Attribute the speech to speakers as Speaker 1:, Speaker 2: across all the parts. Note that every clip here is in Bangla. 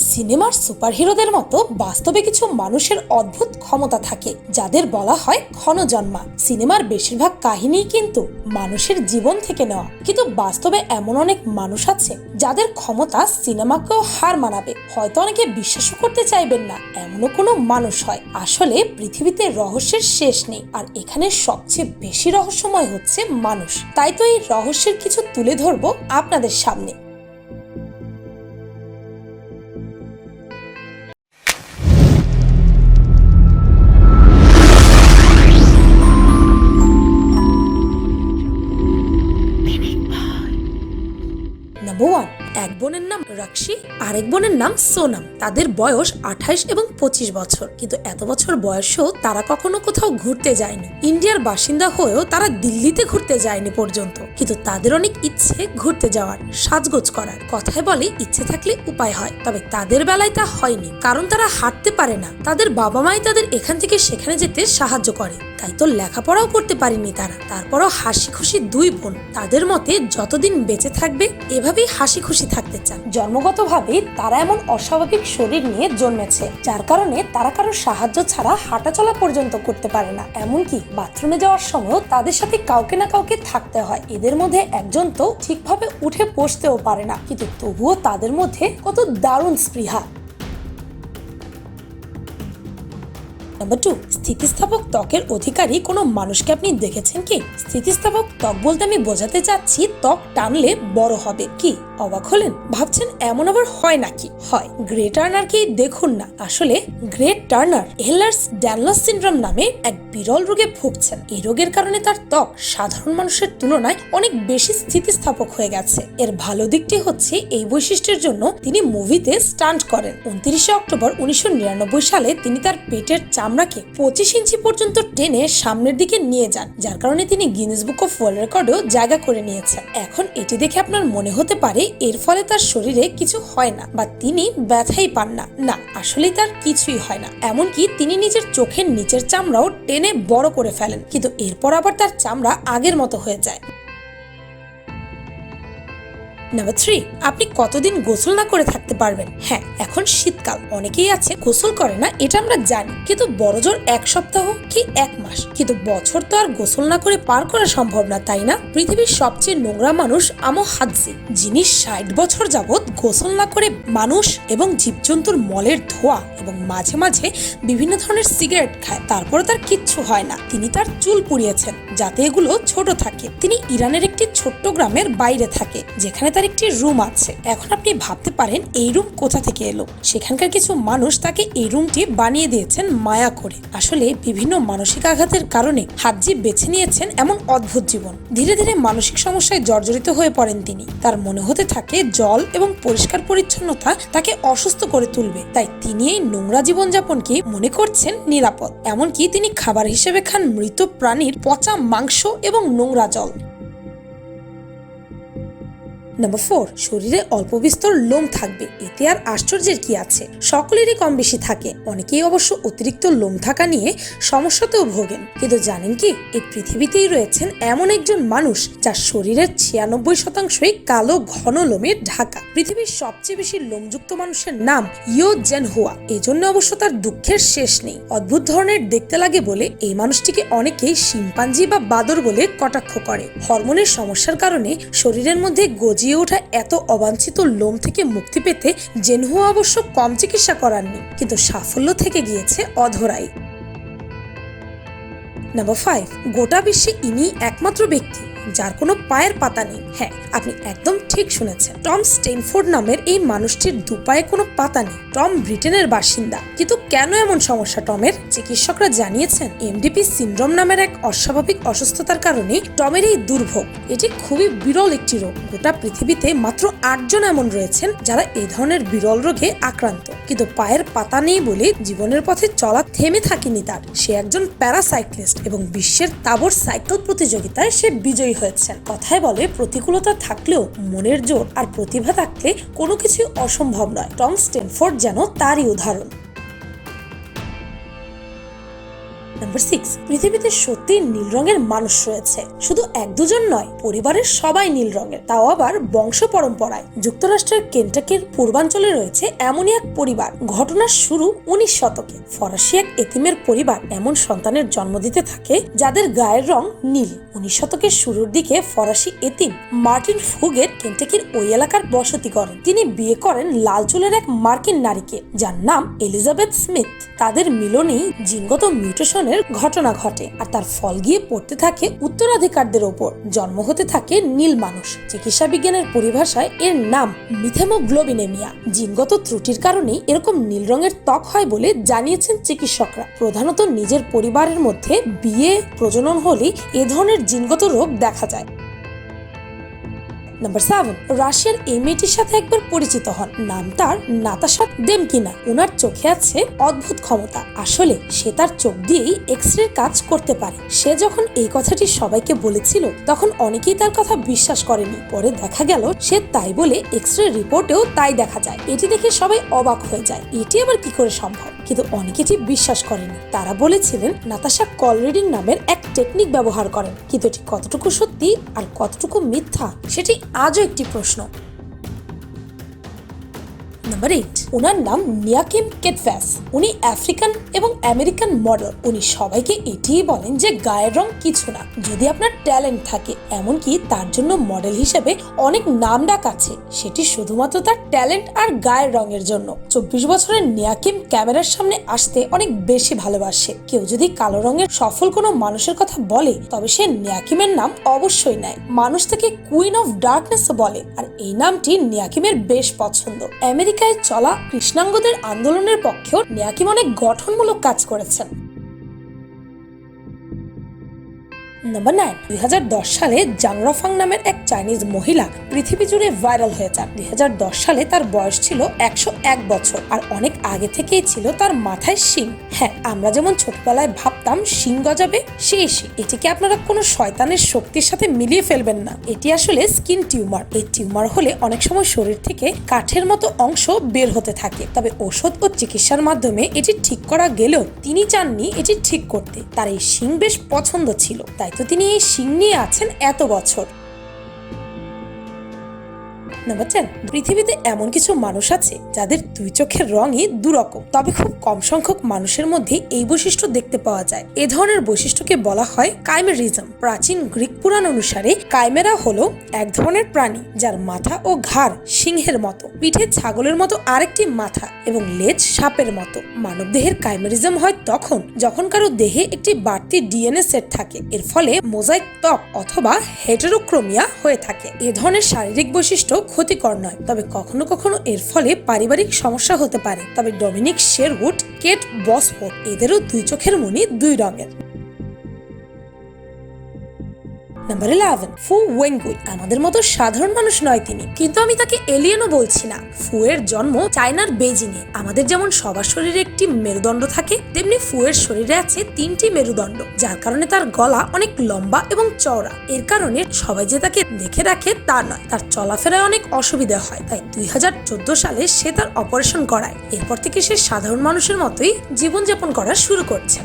Speaker 1: সিনেমার সুপারহিরোদের মতো বাস্তবে কিছু মানুষের অদ্ভুত ক্ষমতা থাকে, যাদের বলা হয় ক্ষণজন্মা। সিনেমার বেশিরভাগ কাহিনী কিন্তু মানুষের জীবন থেকে নেওয়া। কিন্তু বাস্তবে এমন অনেক মানুষ আছে, যাদের ক্ষমতা সিনেমাকেও হার মানাবে। হয়তো অনেকে বিশ্বাসও করতে চাইবেন না, এমনও কোনো মানুষ হয়। আসলে পৃথিবীতে রহস্যের শেষ নেই, আর এখানে সবচেয়ে বেশি রহস্যময় হচ্ছে মানুষ। তাই তো এই রহস্যের কিছু তুলে ধরবো আপনাদের সামনে। নাম্বার ওয়ান এক বোনের নাম রাক্ষী আরেক বোনের নাম সোনাম। তাদের বয়স আঠাইশ এবং পঁচিশ বছর। কিন্তু এত বছর বয়সেও তারা কখনো কোথাও ঘুরতে যায়নি। ইন্ডিয়ার বাসিন্দা হয়েও তারা দিল্লিতে ঘুরতে যায়নি পর্যন্ত। কিন্তু তাদের অনেক ইচ্ছে ঘুরতে যাওয়ার, সাজগোজ করার। কথায় বলে, ইচ্ছে থাকলে উপায় হয়। তবে তাদের বেলায় তা হয়নি। কারণ তারা হাঁটতে পারে না। তাদের বাবা মাই তাদের এখান থেকে সেখানে যেতে সাহায্য করে। তাই তো লেখাপড়াও করতে পারেনি তারা। তারপরও হাসি খুশি দুই বোন। তাদের মতে যতদিন বেঁচে থাকবে, এভাবেই হাসি খুশি থাকতে চান। জন্মগতভাবে তারা এমন অস্বাভাবিক শরীর নিয়ে জন্মেছে, যার কারণে তারা কারও সাহায্য ছাড়া হাঁটাচলা পর্যন্ত করতে পারে না। এমনকি বাথরুমে যাওয়ার সময়ও তাদের সাথে কাউকে না কাউকে থাকতে হয়। এদের মধ্যে একজন তো ঠিকভাবে উঠে বসতেও পারে না, কিন্তু তবুও তাদের মধ্যে কত দারুণ স্পৃহা। নাম্বার টু স্থিতিস্থাপক ত্বকের অধিকারী কোনো মানুষকে আপনি দেখেছেন কি? স্থিতিস্থাপক ত্বক বলতে আমি বোঝাতে চাচ্ছি ত্বক টানলে বড় হবে। কি? অবাক হলেন, ভাবছেন এমন আবার হয় নাকি? হয়। গ্রে টার্নার কি দেখুন না। আসলে গ্রেট টার্নার এহলার্স ড্যানলস সিনড্রোম নামে এক বিরল রোগে ভুগছেন। এই রোগের কারণে তার ত্বক সাধারণ মানুষের তুলনায় অনেক বেশি স্থিতিস্থাপক হয়ে গেছে। এর ভালো দিকটি হচ্ছে এই বৈশিষ্ট্যের জন্য তিনি মুভিতে স্টান্ট করেন। উনত্রিশে অক্টোবর উনিশশো নিরানব্বই সালে তিনি তার পেটের চামড়াকে পঁচিশ ইঞ্চি পর্যন্ত টেনে সামনের দিকে নিয়ে যান, যার কারণে তিনি গিনেস বুক অফ ওয়ার্ল্ড রেকর্ডেও জায়গা করে নিয়েছেন। এখন এটি দেখে আপনার মনে হতে পারে এর ফলে তার শরীরে কিছু হয় না বা তিনি ব্যথাই পান না। না আসলে তার কিছুই হয় না। এমনকি তিনি নিজের চোখের নিচের চামড়াও টেনে বড় করে ফেলেন। কিন্তু এরপর আবার তার চামড়া আগের মতো হয়ে যায়। নাম্বার থ্রি আপনি কতদিন গোসল না করে থাকতে পারবেন? হ্যাঁ এখন শীতকাল। অনেকেই আছে, গোসল করে না, এটা আমরা জানি। কিন্তু বড়জোর এক সপ্তাহ কি এক মাস? কিন্তু বছর তো আর গোসল না করে পার করা সম্ভব না, তাই না? পৃথিবীর সবচেয়ে নোংরা মানুষ আমো হাদজি যিনি ষাট বছর যাবৎ গোসল না করে মানুষ এবং জীবজন্তুর মলের ধোয়া এবং মাঝে মাঝে বিভিন্ন ধরনের সিগারেট খায়। তারপরে তার কিচ্ছু হয় না। তিনি তার চুল পুড়িয়েছেন, যাতে এগুলো ছোট থাকে। তিনি ইরানের একটি ছোট্ট গ্রামের বাইরে থাকে, যেখানে তার একটি রুম আছে। এখন আপনি ভাবতে পারেন, এই রুম কোথা থেকে এলো? সেখানকার কিছু মানুষ তাকে এই রুমটি বানিয়ে দিয়েছেন মায়া করে। আসলে বিভিন্ন মানসিক আঘাতের কারণে হাজি বেছে নিয়েছেন এমন অদ্ভুত জীবন। ধীরে ধীরে মানসিক সমস্যায় জর্জরিত হয়ে পড়েন তিনি। তার মনে হতে থাকে, জল এবং পরিষ্কার পরিচ্ছন্নতা তাকে অসুস্থ করে তুলবে। তাই তিনি এই নোংরা জীবনযাপনকে মনে করছেন নিরাপদ। এমনকি তিনি খাবার হিসেবে খান মৃত প্রাণীর পচা মাংস এবং নোংরা জল। নাম্বার ফোর শরীরে অল্প বিস্তর লোম থাকবে। এতে আর আশ্চর্যের কি আছে? সকলেরই কম বেশি থাকে। অনেকেই অবশ্য অতিরিক্ত লোম থাকা নিয়ে সমস্যাতেও ভোগেন। কিন্তু জানেন কি, এই পৃথিবীতেই রয়েছেন এমন একজন মানুষ যার শরীরের ছিয়ানব্বই শতাংশই কালো, ঘন লোমে ঢাকা। পৃথিবীর সবচেয়ে বেশি লোমযুক্ত মানুষের নাম ইয়ো জেন হুয়া। এই জন্য অবশ্য তার দুঃখের শেষ নেই। অদ্ভুত ধরনের দেখতে লাগে বলে এই মানুষটিকে অনেকেই শিম্পাঞ্জি বা বাদর বলে কটাক্ষ করে। হরমোনের সমস্যার কারণে শরীরের মধ্যে গজিয়ে ওঠা এত অবাঞ্ছিত লোম থেকে মুক্তি পেতে জেনহুয়া অবশ্য কম চিকিৎসা করাননি, কিন্তু সাফল্য থেকে গিয়েছে অধরাই। নাম্বার ফাইভ গোটা বিশ্বে ইনি একমাত্র ব্যক্তি। যার কোনো পায়ের পাতা নেই। হ্যাঁ আপনি একদম ঠিক শুনেছেন। টম স্টেনফোর্ড নামের এই মানুষটির দুপায়ে কোনো পাতা নেই। টম ব্রিটেনের বাসিন্দা। কিন্তু কেন এমন সমস্যা টমের? চিকিৎসকরা জানিয়েছেন, এমডিপি সিন্ড্রোম নামের এক অস্বাভাবিক অসুস্থতার কারণে টমের এই দুর্ভোগ। এটি খুবই বিরল একটি রোগ। গোটা পৃথিবীতে মাত্র আটজন এমন রয়েছেন যারা এই ধরনের বিরল রোগে আক্রান্ত। কিন্তু পায়ের পাতা নেই বলে জীবনের পথে চলা থেমে থাকেনি তার। সে একজন প্যারাসাইক্লিস্ট এবং বিশ্বের তাবর সাইকেল প্রতিযোগিতায় সে বিজয়ী। হয়েছেন। কথায় বলে, প্রতিকূলতা থাকলেও মনের জোর আর প্রতিভা থাকলে কোনো কিছু অসম্ভব নয়। টম স্টেনফোর্ড যেন তারই উদাহরণ। নাম্বার সিক্স পৃথিবীতে সত্যি নীল রঙের মানুষ রয়েছে। শুধু এক দুজন নয়, পরিবারের সবাই নীল রঙের। তাও আবার বংশ পরম্পরায়। যুক্তরাষ্ট্রের কেন্টাকির পূর্বাঞ্চলে রয়েছে এমনই এক পরিবার। ঘটনার শুরু উনিশ শতকে। ফরাসি এক এতিমের পরিবার এমন সন্তানের জন্ম দিতে থাকে, যাদের গায়ের রং নীল। উনিশ শতকের শুরুর দিকে ফরাসি এতিম মার্টিন ফুগেট কেন্টাকির ওই এলাকার বসতি করেন তিনি বিয়ে করেন লাল চুলের এক মার্কিন নারীকে, যার নাম এলিজাবেথ স্মিথ। তাদের মিলনেই জিনগত মিউটেশনের ঘটনা ঘটে আর তার ফল গিয়ে পড়তে থাকে উত্তরাধিকারদের ওপর। জন্ম হতে থাকে নীল মানুষ। চিকিৎসা বিজ্ঞানের পরিভাষায় এর নাম মিথেমোগ্লোবিনেমিয়া। জিনগত ত্রুটির কারণে এরকম নীল রঙের ত্বক হয় বলে জানিয়েছেন চিকিৎসকরা। প্রধানত নিজের পরিবারের মধ্যে বিয়ে, প্রজনন হলে এ ধরনের জিনগত রোগ দেখা যায়। নাম্বার সেভেন রাশিয়ার এই মেয়েটির সাথে একবার পরিচিত হন। নাম তার নাতাশা দেমকিনা। ওনার চোখে আছে অদ্ভুত ক্ষমতা। আসলে সে তার চোখ দিয়েই এক্স রে কাজ করতে পারে। সে যখন এই কথাটি সবাইকে বলেছিল, তখন অনেকেই তার কথা বিশ্বাস করেনি। পরে দেখা গেল, সে তাই বলে এক্স রে রিপোর্টেও তাই দেখা যায়। এটি দেখে সবাই অবাক হয়ে যায়। এটি আবার কি করে সম্ভব? কিন্তু অনেকে ঠিক বিশ্বাস করেনি, তারা বলেছিলেন, নাতাশা কল রিডিং নামের এক টেকনিক ব্যবহার করেন। কিন্তু এটি কতটুকু সত্যি আর কতটুকু মিথ্যা, সেটি আজও একটি প্রশ্ন। নাম্বার এইট ওনার নাম নিয়াকিম কেটফ্যাস। উনি আফ্রিকান এবং আমেরিকান মডেল উনি সবাইকে এটিই বলেন যে গায়ের রং কিছু না। যদি আপনার ট্যালেন্ট থাকে, এমনকি তার জন্য মডেল হিসেবে অনেক নাম ডাক আছে, সেটি শুধুমাত্র তার ট্যালেন্ট আর গায়ের রঙের জন্য। চব্বিশ বছরের নিয়াকিম ক্যামেরার সামনে আসতে অনেক বেশি ভালোবাসে। কেউ যদি কালো রঙের সফল কোনো মানুষের কথা বলে, তবে সে নিয়াকিমের নাম অবশ্যই নেয়। মানুষ তাকে কুইন অফ ডার্কনেস বলে, আর এই নামটি নিয়াকিমের বেশ পছন্দ। আমেরিকায় চলা কৃষ্ণাঙ্গদের আন্দোলনের পক্ষেও নেয়াকিম অনেক গঠনমূলক কাজ করেছেন। নাম্বার নাইন দুই হাজার দশ সালে জাংরাফাং নামের এক চাইনিজ মহিলা পৃথিবী জুড়ে ভাইরাল হয়ে যান দু হাজার দশ সালে তার বয়স ছিল একশো এক বছর আর অনেক আগে থেকেই ছিল তার মাথায় শিং। হ্যাঁ আমরা যেমন ছোটবেলায় ভাবতাম শিং গজাবে, সেই শিং। এটিকে আপনারা কোনো শয়তানের শক্তির সাথে মিলিয়ে ফেলবেন না। এটি আসলে স্কিন টিউমার। এই টিউমার হলে অনেক সময় শরীর থেকে কাঠের মতো অংশ বের হতে থাকে। তবে ওষুধ ও চিকিৎসার মাধ্যমে এটি ঠিক করা গেলেও তিনি চাননি এটি ঠিক করতে। তার এই শিং বেশ পছন্দ ছিল। তাই তো তিনি এই সিং নিয়ে আছেন এত বছর। নাম্বার টেন পৃথিবীতে এমন কিছু মানুষ আছে যাদের দুই চোখের রঙই দুরকম। তবে খুব কম সংখ্যক মানুষের মধ্যে এই বৈশিষ্ট্য দেখতে পাওয়া যায়। এ ধরনের বৈশিষ্ট্যকে বলা হয় কাইমেরিজম। প্রাচীন গ্রিক পুরাণ অনুসারে কাইমেরা হলো এক ধরনের প্রাণী যার মাথা ও ঘাড় সিংহের মতো, পিঠে ছাগলের মতো আরেকটি মাথা এবং লেজ সাপের মতো। মানবদেহের কাইমেরিজম হয় তখন যখন কারও দেহে একটি বাড়তি ডিএনএ সেট থাকে। এর ফলে মোজাইক ত্বক অথবা হেটেরোক্রোমিয়া হয়ে থাকে। এ ধরনের শারীরিক বৈশিষ্ট্য ক্ষতিকর নয়। তবে কখনো কখনো এর ফলে পারিবারিক সমস্যা হতে পারে। তবে ডমিনিক শেরউড, কেট বসফোর্ড এদেরও দুই চোখের মনি দুই রঙের। নাম্বার ইলেভেন ফু ওয়েঙ্গুই আমাদের মতো সাধারণ মানুষ নয় তিনি। কিন্তু আমি তাকে এলিয়েনও বলছি না। ফু এর জন্ম চায়নার বেজিংয়ে আমাদের যেমন সবার শরীরে একটি মেরুদণ্ড থাকে, তেমনি ফু এর শরীরে আছে তিনটি মেরুদণ্ড, যার কারণে তার গলা অনেক লম্বা এবং চওড়া। এর কারণে সবাই যে তাকে দেখে রাখে তা নয়। তার চলাফেরায় অনেক অসুবিধা হয়। তাই দুই হাজার চোদ্দ সালে সে তার অপারেশন করায়। এরপর থেকে সে সাধারণ মানুষের মতোই জীবনযাপন করা শুরু করছে।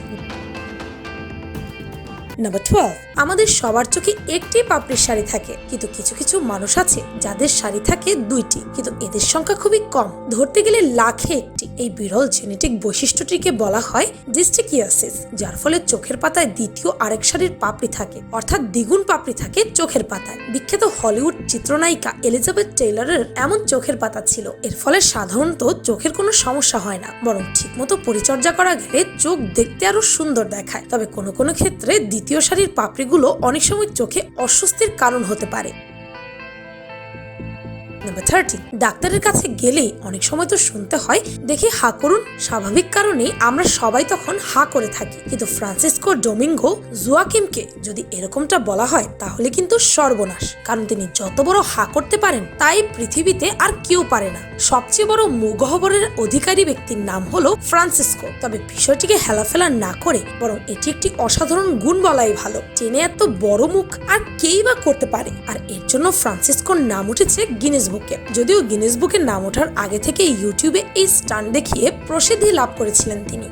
Speaker 1: নাম্বার টুয়েলভ আমাদের সবার চোখে একটি পাপড়ির শাড়ি থাকে, কিন্তু কিছু কিছু মানুষ আছে যাদের শাড়ি থাকে দুইটি, কিন্তু এদের সংখ্যা খুবই কম। ধরতে গেলে লাখে একটি। এই বিরল জেনেটিক বৈশিষ্ট্যটিকে বলা হয় ডিস্টিকিয়াসিস, যার ফলে চোখের পাতায় দ্বিতীয় আরেক শাড়ির পাপড়ি থাকে, অর্থাৎ দ্বিগুণ পাপড়ি থাকে চোখের পাতায়। বিখ্যাত হলিউড চিত্রনায়িকা এলিজাবেথ টেইলরের এমন চোখের পাতা ছিল, এর ফলে সাধারণত চোখের কোনো সমস্যা হয় না, বরং ঠিকমতো পরিচর্যা করা গেলে চোখ দেখতে আরও সুন্দর দেখায়। তবে কোনো কোনো ক্ষেত্রে দ্বিতীয় সারির পাপড়িগুলো অনেক সময় চোখে অস্বস্তির কারণ হতে পারে। নাম্বার থার্টি ডাক্তারের কাছে গেলেই অনেক সময় তো শুনতে হয়, দেখে হা করুন। স্বাভাবিক কারণেই আমরা সবাই তখন হা করে থাকি। কিন্তু ফ্রান্সিসকো ডোমিঙ্গো জুয়াকিমকে যদি এরকমটা বলা হয়, তাহলে কিন্তু সর্বনাশ। কারণ তিনি যত বড় হা করতে পারেন, তাই পৃথিবীতে আর কেউ পারে না। সবচেয়ে বড় মুগহবরের অধিকারী ব্যক্তির নাম হলো ফ্রান্সিসকো। তবে বিষয়টিকে হেলাফেলা না করে, বরং এটি একটি অসাধারণ গুণ বলাই ভালো। চেনে এত বড় মুখ আর কেই বা করতে পারে? আর এর জন্য ফ্রান্সিসকোর নাম উঠেছে গিনেস বুকে। যদিও গিনেস বুকের নাম ওঠার আগে থেকে ইউটিউবে এই স্টান দেখিয়ে প্রসিদ্ধি লাভ করেছিলেন তিনি।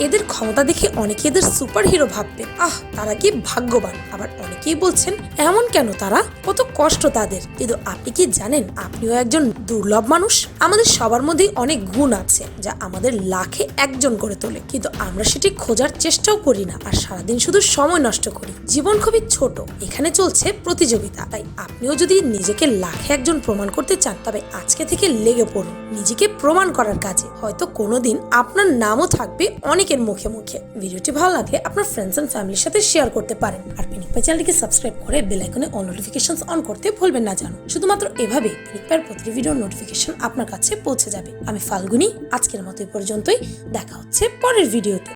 Speaker 1: এদের ক্ষমতা দেখে অনেকে এদের সুপার হিরো ভাববে আহ, তারা কি ভাগ্যবান? আবার অনেকেই বলছেন, এমন কেন তারা? কত কষ্ট তাদের। কিন্তু আপনি কি জানেন, আপনিও একজন দুর্লভ মানুষ? আমাদের সবার মধ্যেই অনেক গুণ আছে যা আমাদের লাখে একজন করে তোলে। কিন্তু আমরা সেটি খোঁজার চেষ্টাও করি না আর সারাদিন শুধু সময় নষ্ট করি। জীবন খুবই ছোট, এখানে চলছে প্রতিযোগিতা। তাই আপনিও যদি নিজেকে লাখে একজন প্রমাণ করতে চান, তবে আজকে থেকে লেগে পড়ুন নিজেকে প্রমাণ করার কাজে। হয়তো কোনোদিন আপনার নামও থাকবে অনেকের মুখে মুখে। ভিডিওটি ভালো লাগলে আপনার ফ্রেন্ডস এন্ড ফ্যামিলির সাথে শেয়ার করতে পারেন। আর পিনিক পাই চ্যানেলটিকে সাবস্ক্রাইব করে বেল আইকনে অল নোটিফিকেশন অন করতে ভুলবেন না জানো। শুধুমাত্র এভাবে পিনিক পায়ের প্রতিটি ভিডিওর নোটিফিকেশন আপনার কাছে পৌঁছে যাবে। আমি ফাল্গুনি, আজকের মতো এই পর্যন্তই। দেখা হচ্ছে পরের ভিডিওতে